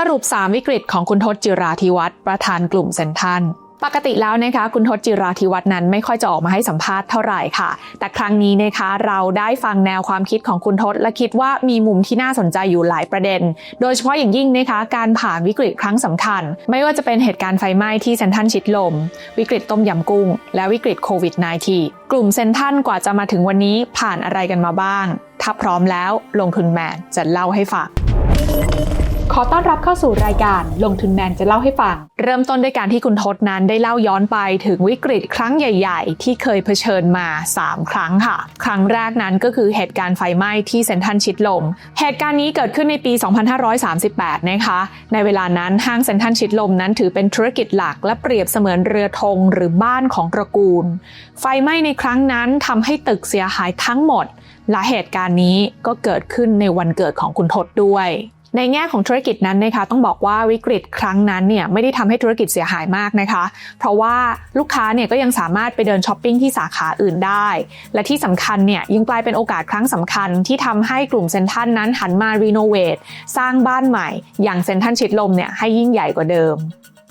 สรุป 3 วิกฤตของคุณทศจิราธิวัฒน์ประธานกลุ่มเซนทันปกติแล้วนะคะคุณทศจิราธิวัฒน์นั้นไม่ค่อยจะออกมาให้สัมภาษณ์เท่าไหร่ค่ะ แต่ครั้งนี้นะคะเราได้ฟังแนวความคิดของคุณทศและคิดว่ามีมุมที่น่าสนใจอยู่หลายประเด็น โดยเฉพาะอย่างยิ่งนะคะการผ่านวิกฤตครั้งสำคัญ ไม่ว่าจะเป็นเหตุการณ์ไฟไหม้ที่เซนทันชิดลม วิกฤตต้มยำกุ้ง และวิกฤตโควิด -19 กลุ่มเซนทันกว่าจะมาถึงวันนี้ผ่านอะไรกันมาบ้าง ถ้าพร้อมแล้วลงทุนแมนจะเล่าให้ฟัง ขอต้อนรับเข้าสู่รายการลงทุนแมนจะเล่าให้ฟัง เริ่มต้นด้วยการที่คุณทศนั้นได้เล่าย้อนไปถึงวิกฤตครั้งใหญ่ ๆ ที่เคยเผชิญมา 3 ครั้งค่ะ ครั้งแรกนั้นก็คือเหตุการณ์ไฟไหม้ที่เซ็นทรัลชิดลม เหตุการณ์นี้เกิดขึ้นในปี 2538 นะคะ ในเวลานั้นห้างเซ็นทรัลชิดลมนั้นถือเป็นธุรกิจหลักและเปรียบเสมือนเรือธงหรือบ้านของตระกูล ไฟไหม้ในครั้งนั้นทำให้ตึกเสียหายทั้งหมดและเหตุการณ์นี้ก็เกิดขึ้นในวันเกิดของคุณทศด้วย ในแง่ของธุรกิจนั้นนะคะต้องบอกว่าวิกฤตครั้งนั้นเนี่ยไม่ได้ทำให้ธุรกิจเสียหายมากนะคะ เพราะว่าลูกค้าเนี่ยก็ยังสามารถไปเดินช้อปปิ้งที่สาขาอื่นได้ และที่สำคัญเนี่ยยังกลายเป็นโอกาสครั้งสำคัญที่ทำให้กลุ่มเซนทันนั้นหันมารีโนเวทสร้างบ้านใหม่ อย่างเซนทันชิดลมเนี่ยให้ยิ่งใหญ่กว่าเดิม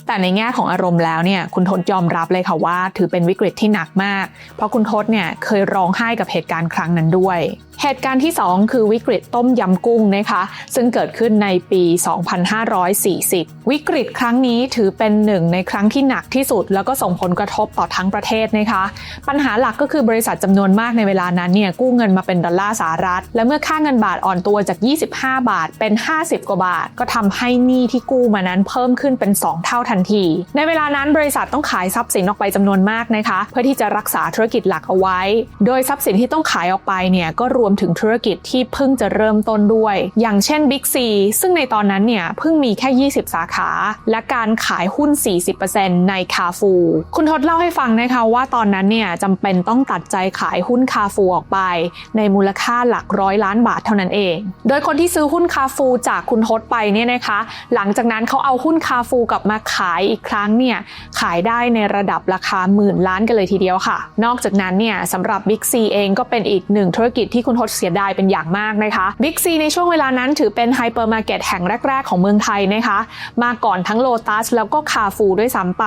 แต่ในแง่ของอารมณ์แล้วเนี่ยคุณทศยอมรับเลยค่ะว่า ถือเป็นวิกฤตที่หนักมาก เพราะคุณทศเนี่ยเคยร้องไห้กับเหตุการณ์ครั้งนั้นด้วย เหตุการณ์ที่ 2 คือวิกฤตต้มยำกุ้งนะคะ ซึ่งเกิดขึ้นในปี 2540 วิกฤตครั้งนี้ถือเป็นหนึ่งในครั้งที่หนักที่สุด แล้วก็ส่งผลกระทบต่อทั้งประเทศนะคะ ปัญหาหลักก็คือบริษัทจำนวนมากในเวลานั้นเนี่ยกู้เงินมาเป็นดอลลาร์สหรัฐ และเมื่อค่าเงินบาทอ่อนตัวจาก 25 บาทเป็น 50 กว่าบาท ก็ทำให้หนี้ที่กู้มานั้นเพิ่มขึ้นเป็น 2 เท่าทันที ในเวลานั้นบริษัทต้องขายทรัพย์สินออกไปจำนวนมากนะคะ เพื่อที่จะรักษาธุรกิจหลักเอาไว้ โดยทรัพย์สินที่ต้องขายออกไปเนี่ยก็รวมถึงธุรกิจที่เพิ่งจะเริ่มต้นด้วย อย่างเช่น Big C ซึ่งในตอนนั้นเนี่ยเพิ่งมีแค่ 20 สาขา และการขายหุ้น 40%ในคาฟู คุณทศเล่าให้ฟังนะคะว่าตอนนั้นเนี่ยจำเป็นต้องตัดใจขายหุ้นคาฟูออกไป ในมูลค่าหลักร้อยล้านบาทเท่านั้นเอง โดยคนที่ซื้อหุ้นคาฟูจากคุณทศไปเนี่ยนะคะ หลังจากนั้นเขาเอาหุ้นคาฟูกลับมาขายอีกครั้งเนี่ยขายได้ในระดับราคาหมื่นล้านกันเลยทีเดียวค่ะ นอกจากนั้นเนี่ยสำหรับ Big C เองก็เป็นอีกหนึ่งธุรกิจที่คุณทศเสียดายเป็นอย่างมากนะคะ Big C ในช่วงเวลานั้นถือเป็นไฮเปอร์มาร์เก็ตแห่งแรก ๆ ของเมืองไทยนะคะ มาก่อนทั้งโลตัสแล้วก็คาฟูด้วยซ้ำไป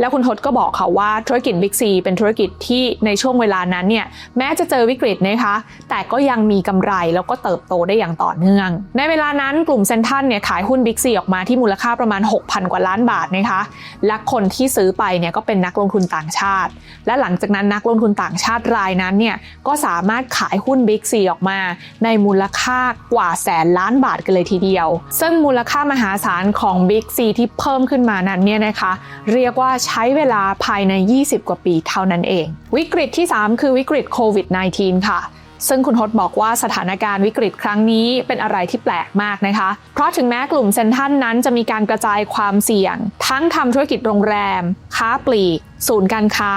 แล้วคุณทศก็บอกค่ะว่าธุรกิจ Big C เป็นธุรกิจที่ในช่วงเวลานั้นเนี่ยแม้จะเจอวิกฤตนะคะ แต่ก็ยังมีกำไรแล้วก็เติบโตได้อย่างต่อเนื่อง ในเวลานั้นกลุ่มเซนทันเนี่ยขายหุ้น Big C ออกมาที่มูลค่าประมาณ 6,000 กว่าล้านบาทนะคะและคนที่ซื้อไปเนี่ยก็เป็นนักลงทุนต่างชาติ และหลังจากนั้นนักลงทุนต่างชาติรายนั้นเนี่ยก็สามารถขายหุ้น Big C ออกมา ในมูลค่ากว่าแสนล้านบาทกันเลยทีเดียว ซึ่งมูลค่ามหาศาลของ Big C ที่เพิ่มขึ้นมานั้นเนี่ยนะคะ เรียกว่าใช้เวลาภายใน 20 กว่าปีเท่านั้นเอง วิกฤตที่ 3 คือวิกฤตโควิด -19 ค่ะซึ่งคุณทศบอกว่าสถานการณ์วิกฤตครั้งนี้เป็นอะไรที่แปลกมากนะคะ เพราะถึงแม้กลุ่มเซนทันนั้นจะมีการกระจายความเสี่ยง ทั้งทำธุรกิจโรงแรม ค้าปลีก ศูนย์การค้า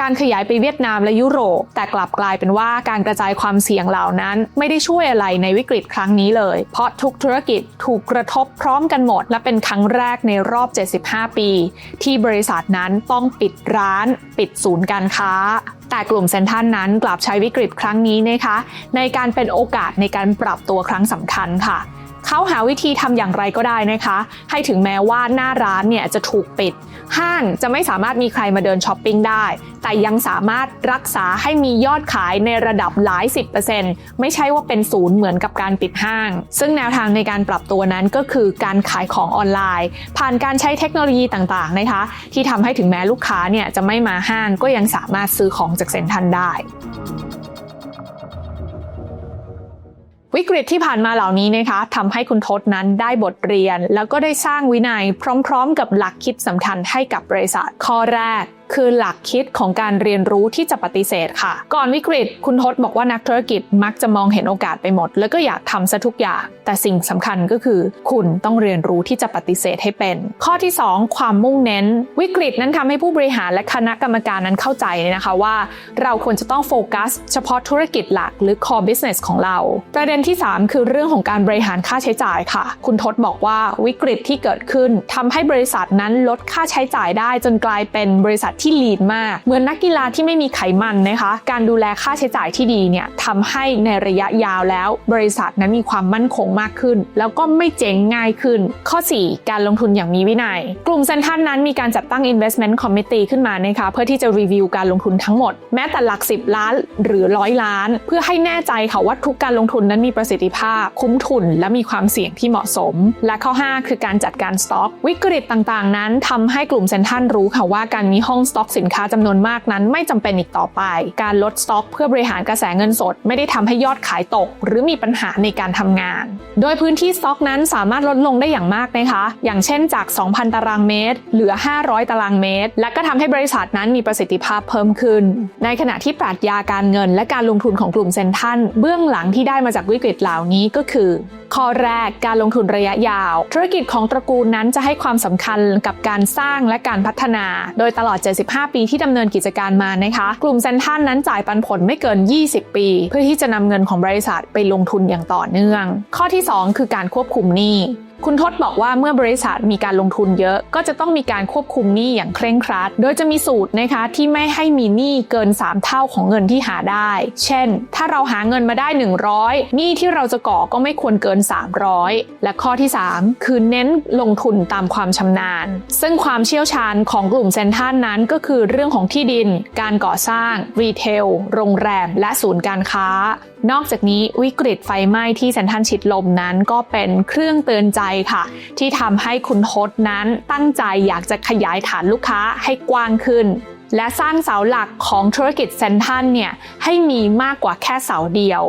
การขยายไปเวียดนามและยุโรป แต่กลับกลายเป็นว่าการกระจายความเสี่ยงเหล่านั้น ไม่ได้ช่วยอะไรในวิกฤตครั้งนี้เลย เพราะทุกธุรกิจถูกกระทบพร้อมกันหมด และเป็นครั้งแรกในรอบ 75 ปี ที่บริษัทนั้นต้องปิดร้าน ปิดศูนย์การค้าแต่กลุ่มเซนทันนั้นกลับใช้วิกฤตครั้งนี้นะคะ ในการเป็นโอกาสในการปรับตัวครั้งสำคัญค่ะ เขาหาวิธีทำอย่างไรก็ได้นะคะ ให้ถึงแม้ว่าหน้าร้านเนี่ยจะถูกปิด ห้างจะไม่สามารถมีใครมาเดินช้อปปิ้งได้ แต่ยังสามารถรักษาให้มียอดขายในระดับหลาย 10%ไม่ใช่ว่าเป็นศูนย์เหมือนกับการปิดห้าง ซึ่งแนวทางในการปรับตัวนั้นก็คือการขายของออนไลน์ ผ่านการใช้เทคโนโลยีต่างๆนะคะ ที่ทำให้ถึงแม้ลูกค้าเนี่ยจะไม่มาห้างก็ยังสามารถซื้อของจากเซ็นทรัลได้ วิกฤตที่ผ่านมาเหล่านี้นะคะทำให้คุณทศนั้นได้บทเรียน แล้วก็ได้สร้างวินัยพร้อม ๆ กับหลักคิดสำคัญให้กับบริษัทข้อแรก คือหลักคิดของการเรียนรู้ที่จะปฏิเสธค่ะ ก่อนวิกฤต คุณทศบอกว่านักธุรกิจมักจะมองเห็นโอกาสไปหมด แล้วก็อยากทำซะทุกอย่าง แต่สิ่งสำคัญก็คือ คุณต้องเรียนรู้ที่จะปฏิเสธให้เป็น ข้อที่ 2 ความมุ่งเน้น วิกฤตนั้นทำให้ผู้บริหารและคณะกรรมการนั้นเข้าใจเลยนะคะว่า เราควรจะต้องโฟกัส เฉพาะธุรกิจหลักหรือ core business ของเรา ประเด็นที่ 3 คือเรื่องของการบริหารค่าใช้จ่ายค่ะ คุณทศบอกว่าวิกฤตที่เกิดขึ้นทำให้บริษัทนั้นลดค่าใช้จ่ายได้จนกลายเป็นบริษัทที่ลีนมาก เหมือนนักกีฬาที่ไม่มีไขมันนะคะ การดูแลค่าใช้จ่ายที่ดีเนี่ยทำให้ในระยะยาวแล้ว บริษัทนั้นมีความมั่นคงมากขึ้น แล้วก็ไม่เจ๊งง่ายขึ้น ข้อ 4 การลงทุนอย่างมีวินัย กลุ่มเซนทันนั้นมีการจัดตั้ง investment committee ขึ้นมานะคะเพื่อที่จะรีวิวการลงทุนทั้งหมด แม้แต่หลัก 10 ล้านหรือร้อยล้าน เพื่อให้แน่ใจค่ะว่าทุกการลงทุนนั้นมีประสิทธิภาพ คุ้มทุน และมีความเสี่ยงที่เหมาะสม และข้อ 5 คือการจัดการสต็อก วิกฤตต่างๆ นั้นทำให้กลุ่มเซนทันรู้ค่ะว่าการมีห้องสต็อกสินค้าจำนวนมากนั้นไม่จำเป็นอีกต่อไป การลดสต็อกเพื่อบริหารกระแสเงินสด ไม่ได้ทำให้ยอดขายตก หรือมีปัญหาในการทำงาน โดยพื้นที่สต็อกนั้นสามารถลดลงได้อย่างมากนะคะ อย่างเช่นจาก 2,000 ตารางเมตร เหลือ 500 ตารางเมตร และก็ทำให้บริษัทนั้นมีประสิทธิภาพเพิ่มขึ้น ในขณะที่ปรัชญาการเงิน และการลงทุนของกลุ่มเซนทันเบื้องหลังที่ได้มาจากวิกฤตเหล่านี้ก็คือข้อแรกการลงทุนระยะยาว ธุรกิจของตระกูลนั้นจะให้ความสำคัญกับการสร้างและการพัฒนา โดยตลอด75 ปีที่ดำเนินกิจการมานะคะ กลุ่มเซนทันนั้นจ่ายปันผลไม่เกิน 20 ปี เพื่อที่จะนำเงินของบริษัทไปลงทุนอย่างต่อเนื่อง ข้อที่ 2 คือการควบคุมหนี้ คุณทศบอกว่าเมื่อบริษัทมีการลงทุนเยอะ ก็จะต้องมีการควบคุมหนี้อย่างเคร่งครัด โดยจะมีสูตรนะคะที่ไม่ให้มีหนี้เกิน 3 เท่าของเงินที่หาได้ เช่น ถ้าเราหาเงินมาได้ 100หนี้ที่เราจะก่อก็ไม่ควรเกิน 300 และข้อที่ 3 คือเน้นลงทุนตามความชำนาญ ซึ่งความเชี่ยวชาญของกลุ่มเซนทรันนั้นก็คือเรื่องของที่ดิน การก่อสร้างรีเทลโรงแรม และศูนย์การค้า นอกจากนี้วิกฤตไฟไหม้ที่เซนทรัลชิดลมนั้นก็เป็นเครื่องเตือนใจค่ะ ที่ทำให้คุณทศนั้นตั้งใจอยากจะขยายฐานลูกค้าให้กว้างขึ้น และสร้างเสาหลักของธุรกิจเซนทันเนี่ยให้มีมากกว่าแค่เสาเดียว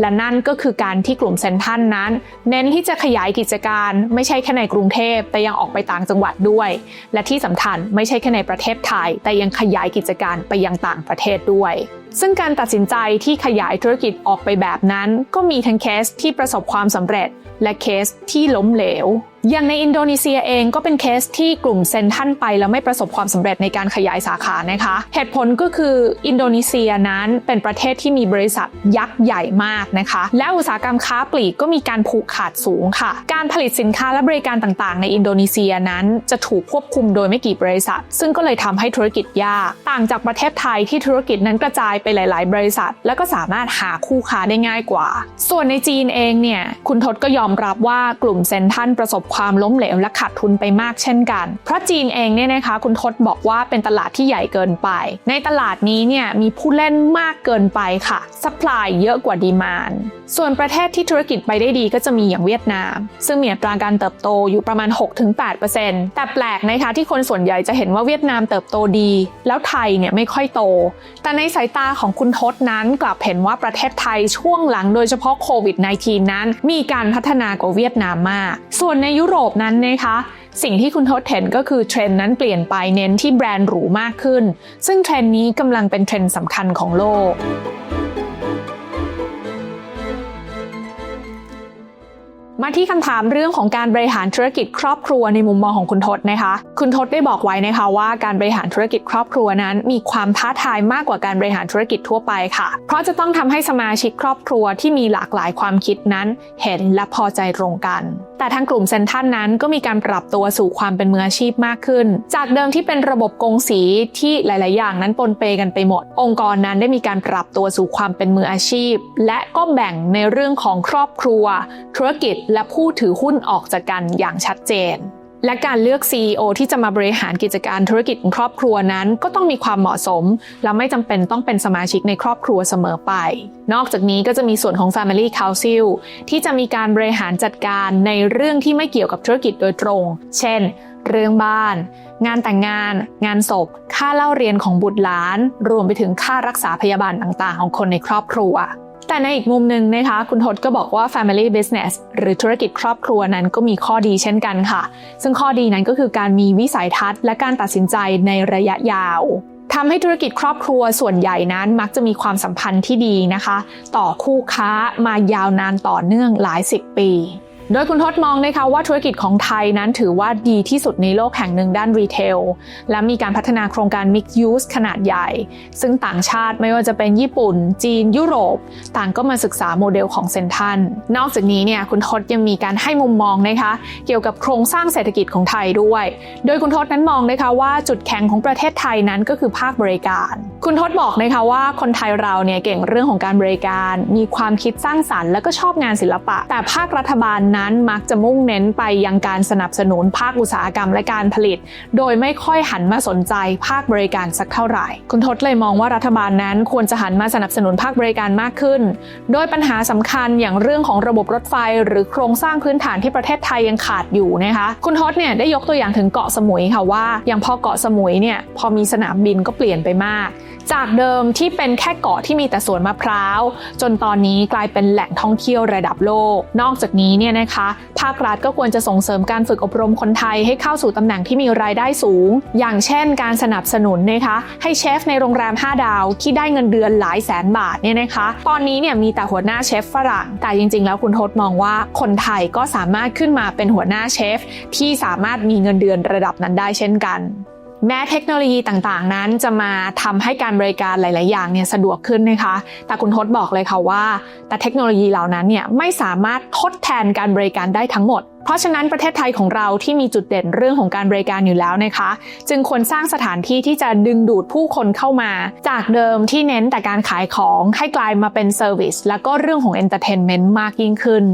และนั่นก็คือการที่กลุ่มเซนทันนั้น เน้นที่จะขยายกิจการไม่ใช่แค่ในกรุงเทพแต่ยังออกไปต่างจังหวัดด้วย และที่สำคัญไม่ใช่แค่ในประเทศไทย แต่ยังขยายกิจการไปยังต่างประเทศด้วย ซึ่งการตัดสินใจที่ขยายธุรกิจออกไปแบบนั้น ก็มีทั้งเคสที่ประสบความสำเร็จ และเคสที่ล้มเหลว อย่างในอินโดนีเซียเองก็เป็นเคสที่กลุ่มเซนทันไปแล้วไม่ประสบความสำเร็จในการขยายสาขานะคะ เหตุผลก็คืออินโดนีเซียนั้นเป็นประเทศที่มีบริษัทยักษ์ใหญ่มากนะคะ และอุตสาหกรรมค้าปลีกก็มีการผูกขาดสูงค่ะ การผลิตสินค้าและบริการต่างๆ ในอินโดนีเซียนั้นจะถูกควบคุมโดยไม่กี่บริษัท ซึ่งก็เลยทำให้ธุรกิจยาก ต่างจากประเทศไทยที่ธุรกิจนั้นกระจายไปหลาย ๆ บริษัท แล้วก็สามารถหาคู่ค้าได้ง่ายกว่า ส่วนในจีนเองเนี่ยคุณทศก็ยอมรับว่ากลุ่มเซนทันประสบความล้มเหลวและขาดทุนไปมากเช่นกัน เพราะจีนเองเนี่ยนะคะคุณทศบอกว่าเป็นตลาดที่ใหญ่เกินไป ในตลาดนี้เนี่ยมีผู้เล่นมากเกินไปค่ะสป라이เยอะกว่าดีมานส่วนประเทศที่ธุรกิจไปได้ดีก็จะมีอย่างเวียดนาม ซึ่งมีอัตราการเติบโตอยู่ประมาณ 6-8%แต่แปลกนะคะที่คนส่วนใหญ่จะเห็นว่าเวียดนามเติบโตดี แล้วไทยเนี่ยไม่ค่อยโต แต่ในสายตาของคุณทศนั้นกลับเห็นว่าประเทศไทยช่วงหลังโดยเฉพาะโควิด -19 นั้น มีการพัฒนากว่าเวียดนามมาก ส่วนในยุโรปนั้นนะคะสิ่งที่คุณทศเห็นก็คือเทรนด์นั้นเปลี่ยนไปเน้นที่แบรนด์หรูมากขึ้น ซึ่งเทรนด์นี้กำลังเป็นเทรนด์สำคัญของโลก มาที่คำถามเรื่องของการบริหารธุรกิจครอบครัวในมุมมองของคุณทศนะคะ คุณทศได้บอกไว้นะคะว่าการบริหารธุรกิจครอบครัวนั้น มีความท้าทายมากกว่าการบริหารธุรกิจทั่วไปค่ะ เพราะจะต้องทำให้สมาชิกครอบครัวที่มีหลากหลายความคิดนั้น เห็นและพอใจตรงกัน แต่ทางกลุ่มเซนทันนั้นก็มีการปรับตัวสู่ความเป็นมืออาชีพมากขึ้น จากเดิมที่เป็นระบบกงสีที่หลาย ๆ อย่างนั้นปนเปกันไปหมด องค์กรนั้นได้มีการปรับตัวสู่ความเป็นมืออาชีพ และก็แบ่งในเรื่องของครอบครัว ธุรกิจและผู้ถือหุ้นออกจากกันอย่างชัดเจน และการเลือก CEO ที่จะมาบริหารกิจการธุรกิจครอบครัวนั้น ก็ต้องมีความเหมาะสม และไม่จำเป็นต้องเป็นสมาชิกในครอบครัวเสมอไป นอกจากนี้ก็จะมีส่วนของ Family Council ที่จะมีการบริหารจัดการในเรื่องที่ไม่เกี่ยวกับธุรกิจโดยตรง เช่นเรื่องบ้าน งานแต่งงาน งานศพ ค่าเล่าเรียนของบุตรหลาน รวมไปถึงค่ารักษาพยาบาลต่างๆ ของคนในครอบครัว แต่ในอีกมุมหนึ่งนะคะ คุณทศก็บอกว่า family business หรือธุรกิจครอบครัวนั้นก็มีข้อดีเช่นกันค่ะ ซึ่งข้อดีนั้นก็คือการมีวิสัยทัศน์ และการตัดสินใจในระยะยาวทำให้ธุรกิจครอบครัวส่วนใหญ่นั้นมักจะมีความสัมพันธ์ที่ดีนะคะ ต่อคู่ค้ามายาวนานต่อเนื่องหลายสิบปี โดยคุณทศมองนะคะว่าธุรกิจของไทยนั้นถือว่าดีที่สุดในโลกแห่งหนึ่งด้านรีเทล และมีการพัฒนาโครงการ Mix Use ขนาดใหญ่ ซึ่งต่างชาติไม่ว่าจะเป็นญี่ปุ่น จีน ยุโรป ต่างก็มาศึกษาโมเดลของเซนทันนอกจากนี้เนี่ยคุณทศยังมีการให้มุมมองนะคะเกี่ยวกับโครงสร้างเศรษฐกิจของไทยด้วย โดยคุณทศนั้นมองนะคะว่าจุดแข็งของประเทศไทยนั้นก็คือภาคบริการ คุณทศบอกนะคะว่าคนไทยเราเนี่ยเก่งเรื่องของการบริการ มีความคิดสร้างสรรค์และก็ชอบงานศิลปะ แต่ภาครัฐบาลนั้นมักจะมุ่งเน้นไปยังการสนับสนุนภาคอุตสาหกรรมและการผลิต โดยไม่ค่อยหันมาสนใจภาคบริการสักเท่าไหร่ คุณทศเลยมองว่ารัฐบาลนั้นควรจะหันมาสนับสนุนภาคบริการมากขึ้น โดยปัญหาสำคัญอย่างเรื่องของระบบรถไฟ หรือโครงสร้างพื้นฐานที่ประเทศไทยยังขาดอยู่นะคะคุณทศเนี่ยได้ยกตัวอย่างถึงเกาะสมุยค่ะว่าอย่างพอเกาะสมุยเนี่ยพอมีสนามบินก็เปลี่ยนไปมากจากเดิมที่เป็นแค่เกาะที่มีแต่สวนมะพร้าว จนตอนนี้กลายเป็นแหล่งท่องเที่ยวระดับโลก นอกจากนี้เนี่ยนะคะภาครัฐก็ควรจะส่งเสริมการฝึกอบรมคนไทยให้เข้าสู่ตำแหน่งที่มีรายได้สูง อย่างเช่น การสนับสนุนนะคะให้เชฟในโรงแรม 5 ดาวที่ได้เงินเดือนหลายแสนบาทเนี่ยนะคะ ตอนนี้เนี่ยมีแต่หัวหน้าเชฟฝรั่ง แต่จริงๆ แล้วคุณทศมองว่าคนไทยก็สามารถขึ้นมาเป็นหัวหน้าเชฟที่สามารถมีเงินเดือนระดับนั้นได้เช่นกัน แม้เทคโนโลยีต่างๆ นั้นจะมาทำให้การบริการหลาย ๆ อย่างเนี่ยสะดวกขึ้นนะคะ แต่คุณทศบอกเลยค่ะว่า แต่เทคโนโลยีเหล่านั้นเนี่ยไม่สามารถทดแทนการบริการได้ทั้งหมดเพราะฉะนั้นประเทศไทยของเราที่มีจุดเด่นเรื่องของการบริการอยู่แล้วนะคะ จึงควรสร้างสถานที่ที่จะดึงดูดผู้คนเข้ามา จากเดิมที่เน้นแต่การขายของให้กลายมาเป็นเซอร์วิสแล้วก็เรื่องของเอนเตอร์เทนเมนต์มากยิ่งขึ้น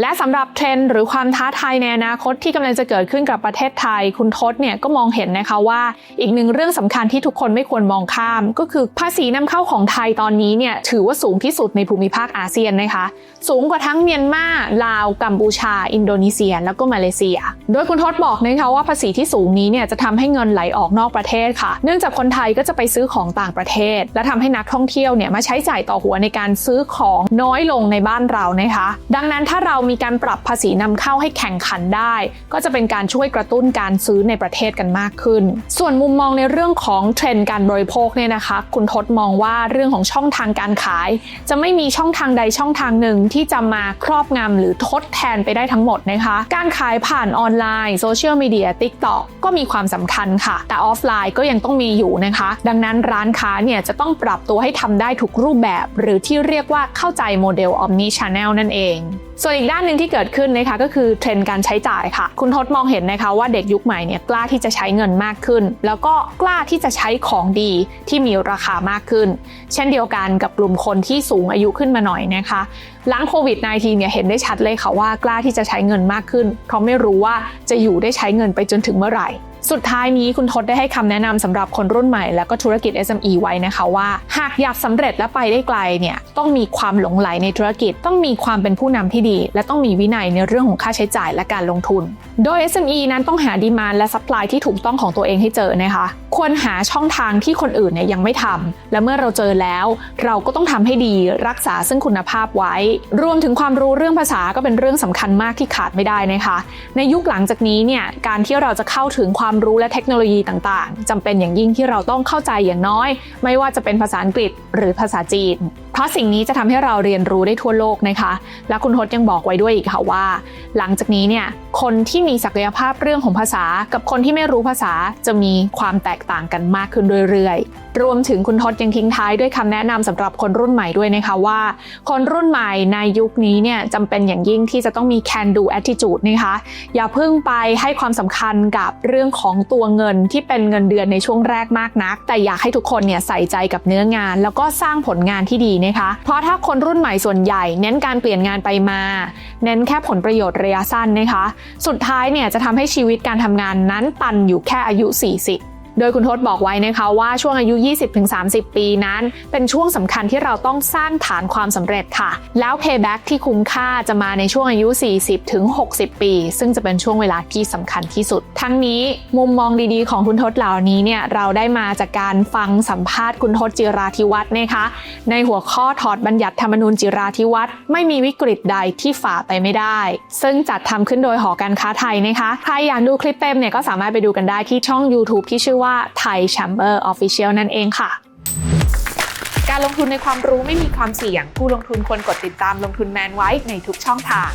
และสำหรับเทรนด์หรือความท้าทายในอนาคตที่กำลังจะเกิดขึ้นกับประเทศไทย คุณทศเนี่ยก็มองเห็นนะคะว่า อีกหนึ่งเรื่องสำคัญที่ทุกคนไม่ควรมองข้าม ก็คือภาษีนำเข้าของไทยตอนนี้เนี่ยถือว่าสูงที่สุดในภูมิภาคอาเซียนนะคะ สูงกว่าทั้งเมียนมาลาว กัมพูชา อินโดนีเซีย แล้วก็มาเลเซีย โดยคุณทศบอกนะคะว่าภาษีที่สูงนี้เนี่ยจะทำให้เงินไหลออกนอกประเทศค่ะ เนื่องจากคนไทยก็จะไปซื้อของต่างประเทศ และทำให้นักท่องเที่ยวเนี่ยมาใช้จ่ายต่อหัวในการซื้อของน้อยลงในบ้านเรานะคะ ดังนั้นถ้าเรามีการปรับภาษีนำเข้าให้แข่งขันได้ ก็จะเป็นการช่วยกระตุ้นการซื้อในประเทศกันมากขึ้น ส่วนมุมมองในเรื่องของเทรนด์การบริโภคเนี่ยนะคะ คุณทศมองว่าเรื่องของช่องทางการขาย จะไม่มีช่องทางใดช่องทางหนึ่งที่จะมาครอบงำหรือทดแทนไปได้ทั้งหมดนะคะ การขายผ่านออนไลน์โซเชียลมีเดีย TikTok ก็มีความสำคัญค่ะ แต่ออฟไลน์ก็ยังต้องมีอยู่นะคะ ดังนั้นร้านค้าเนี่ยจะต้องปรับตัวให้ทำได้ทุกรูปแบบ หรือที่เรียกว่าเข้าใจโมเดล Omni Channel นั่นเอง ส่วนอีกด้านหนึ่งที่เกิดขึ้นนะคะก็คือเทรนด์การใช้จ่ายค่ะ คุณทศมองเห็นนะคะว่าเด็กยุคใหม่เนี่ยกล้าที่จะใช้เงินมากขึ้น แล้วก็กล้าที่จะใช้ของดีที่มีราคามากขึ้น เช่นเดียวกันกับกลุ่มคนที่สูงอายุขึ้นมาหน่อยนะคะหลังโควิด -19 เนี่ยเห็นได้ชัดเลยค่ะว่ากล้าที่จะใช้เงินมากขึ้น เพราะไม่รู้ว่าจะอยู่ได้ใช้เงินไปจนถึงเมื่อไหร่ สุดท้ายนี้คุณทศได้ให้คำแนะนำสำหรับคนรุ่นใหม่และก็ธุรกิจ SME ไว้นะคะว่า หากอยากสำเร็จและไปได้ไกลเนี่ยต้องมีความหลงไหลในธุรกิจ ต้องมีความเป็นผู้นำที่ดี และต้องมีวินัยในเรื่องของค่าใช้จ่ายและการลงทุน โดย SME นั้นต้องหาดีมานและซัพพลายที่ถูกต้องของตัวเองให้เจอนะคะ ควรหาช่องทางที่คนอื่นเนี่ยยังไม่ทำและเมื่อเราเจอแล้ว เราก็ต้องทำให้ดีรักษาซึ่งคุณภาพไว้ รวมถึงความรู้เรื่องภาษาก็เป็นเรื่องสำคัญมากที่ขาดไม่ได้นะคะ ในยุคหลังจากนี้เนี่ยการที่เราจะเข้าถึงความรู้และเทคโนโลยีต่างๆจำเป็นอย่างยิ่งที่เราต้องเข้าใจอย่างน้อย ไม่ว่าจะเป็นภาษาอังกฤษหรือภาษาจีน เพราะสิ่งนี้จะทำให้เราเรียนรู้ได้ทั่วโลกนะคะ และคุณทศยังบอกไว้ด้วยอีกค่ะว่า หลังจากนี้เนี่ยคนที่มีศักยภาพเรื่องของภาษา กับคนที่ไม่รู้ภาษาจะมีความแตกต่างกันมากขึ้นเรื่อยๆ รวมถึงคุณทศยังทิ้งท้ายด้วยคำแนะนำสำหรับคนรุ่นใหม่ด้วยนะคะว่า คนรุ่นใหม่ในยุคนี้เนี่ยจำเป็นอย่างยิ่งที่จะต้องมี can do attitude นะคะอย่าเพิ่งไปให้ความสำคัญกับเรื่องของตัวเงินที่เป็นเงินเดือนในช่วงแรกมากนัก แต่อยากให้ทุกคนเนี่ยใส่ใจกับเนื้องาน แล้วก็สร้างผลงานที่ดีนะคะ เพราะถ้าคนรุ่นใหม่ส่วนใหญ่ เน้นการเปลี่ยนงานไปมา เน้นแค่ผลประโยชน์ระยะสั้นนะคะ สุดท้ายเนี่ยจะทำให้ชีวิตการทำงานนั้นตันอยู่แค่อายุ 40 โดยคุณทศบอกไว้นะคะว่าช่วงอายุ 20-30 ปีนั้น เป็นช่วงสำคัญที่เราต้องสร้างฐานความสำเร็จค่ะ แล้ว payback ที่คุ้มค่าจะมาในช่วงอายุ 40-60 ปี ซึ่งจะเป็นช่วงเวลาที่สำคัญที่สุด ทั้งนี้มุมมองดีๆ ของคุณทศเหล่านี้เนี่ยเราได้มาจากการฟังสัมภาษณ์คุณทศจิราธิวัฒน์นะคะ ในหัวข้อถอดบัญญัติธรรมนูญจิราธิวัฒน์ไม่มีวิกฤตใดที่ฝ่าไปไม่ได้ ซึ่งจัดทำขึ้นโดยหอการค้าไทยนะคะ ใครอยากดูคลิปเต็มเนี่ยก็สามารถไปดูกันได้ที่ช่อง YouTube ที่ชื่อว่าไทย Chamber Official นั่นเองค่ะการลงทุนในความรู้ไม่มีความเสี่ยง ผู้ลงทุนควรกดติดตามลงทุนแมนไว้ในทุกช่องทาง